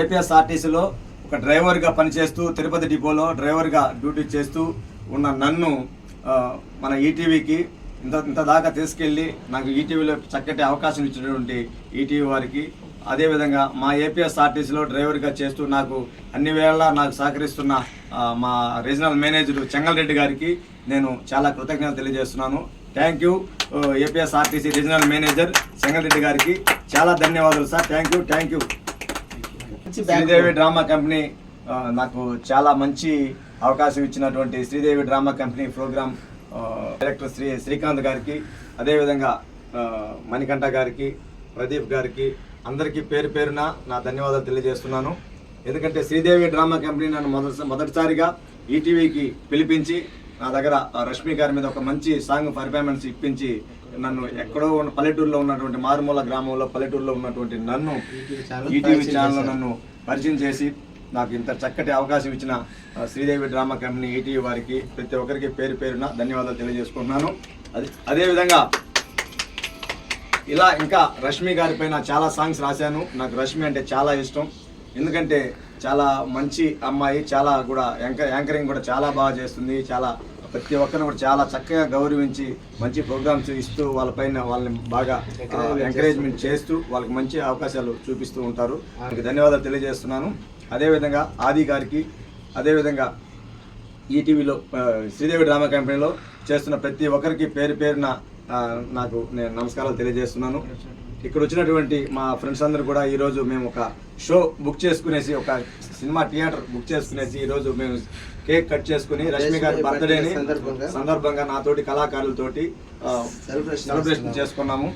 ఏపీఎస్ఆర్టీసీలో ఒక డ్రైవర్గా పనిచేస్తూ తిరుపతి డిపోలో డ్రైవర్గా డ్యూటీ చేస్తూ ఉన్న నన్ను మన ఈటీవీకి ఇంత ఇంత దాకా తీసుకెళ్ళి నాకు ఈటీవీలో చక్కటి అవకాశం ఇచ్చినటువంటి ఈటీవీ వారికి అదేవిధంగా మా ఏపీఎస్ఆర్టీసీలో డ్రైవర్గా చేస్తూ నాకు అన్ని వేళలా నాకు సహకరిస్తున్న మా రీజనల్ మేనేజర్ చెంగల్రెడ్డి గారికి నేను చాలా కృతజ్ఞతలు తెలియజేస్తున్నాను. Thank you APSRTC regional manager Chengalreddy గారికి. చాలా ధన్యవాదాలు sir. Thank you thank you. Sridevi drama company నాకు చాలా మంచి అవకాశం ఇచ్చినటువంటి Sridevi drama company program director Shri Srikanth గారికి అదేవిధంగా మణికంఠ గారికి ప్రదీప్ గారికి అందరికీ పేరు పేరున నా ధన్యవాదాలు తెలియజేస్తున్నాను. ఎందుకంటే శ్రీదేవి డ్రామా కంపెనీ నన్ను మొదటి మొదటిసారిగా ఈటీవీకి పిలిపించి నా దగ్గర రష్మి గారి మీద ఒక మంచి సాంగ్ పర్ఫార్మెన్స్ ఇప్పించి నన్ను ఎక్కడో ఉన్న పల్లెటూరులో ఉన్నటువంటి మారుమూల గ్రామంలో పల్లెటూరులో ఉన్నటువంటి నన్ను ఈటీవీ ఛానల్ నన్ను పరిచయం చేసి నాకు ఇంత చక్కటి అవకాశం ఇచ్చిన శ్రీదేవి డ్రామా కంపెనీ ఈటీవీ వారికి ప్రతి ఒక్కరికి పేరు పేరున ధన్యవాదాలు తెలియజేసుకుంటున్నాను. అదే అదేవిధంగా ఇలా ఇంకా రష్మి గారి పైన చాలా సాంగ్స్ రాశాను. నాకు రష్మి అంటే చాలా ఇష్టం. ఎందుకంటే చాలా మంచి అమ్మాయి చాలా కూడా యాంకర్ యాంకరింగ్ కూడా చాలా బాగా చేస్తుంది. చాలా ప్రతి ఒక్కరిని కూడా చాలా చక్కగా గౌరవించి మంచి ప్రోగ్రామ్స్ ఇస్తూ వాళ్ళపైన వాళ్ళని బాగా ఎంకరేజ్మెంట్ చేస్తూ. వాళ్ళకి మంచి అవకాశాలు చూపిస్తూ ఉంటారు. వాళ్ళకి ధన్యవాదాలు తెలియజేస్తున్నాను. అదేవిధంగా ఆది గారికి అదేవిధంగా ఈటీవీలో శ్రీదేవి డ్రామా కంపెనీలో చేస్తున్న ప్రతి ఒక్కరికి పేరు పేరున నాకు నేను నమస్కారాలు తెలియజేస్తున్నాను. ఇక్కడ వచ్చినటువంటి మా ఫ్రెండ్స్ అందరూ కూడా ఈరోజు మేము ఒక షో బుక్ చేసుకునేసి ఒక సినిమా థియేటర్ బుక్ చేసుకునేసి ఈరోజు మేము కేక్ కట్ చేసుకుని రష్మి గారి బర్త్డేని సందర్భంగా. నాతోటి కళాకారులతోటి సెలబ్రేషన్ చేసుకున్నాము.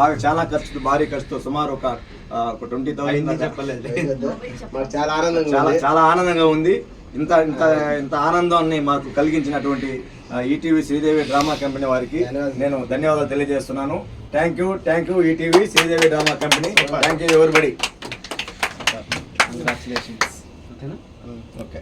బాగా చాలా ఖర్చు భారీ ఖర్చుతో సుమారు ఒక ఒక ట్వంటీ థౌసండ్ మాకు చాలా ఆనందంగా చాలా ఉంది. చాలా ఆనందంగా ఉంది. ఇంత ఇంత ఇంత ఆనందాన్ని మాకు కలిగించినటువంటి ఈటీవీ శ్రీదేవి డ్రామా కంపెనీ వారికి నేను ధన్యవాదాలు తెలియజేస్తున్నాను. Thank you thank you ETV Sridevi drama company thank you everybody okay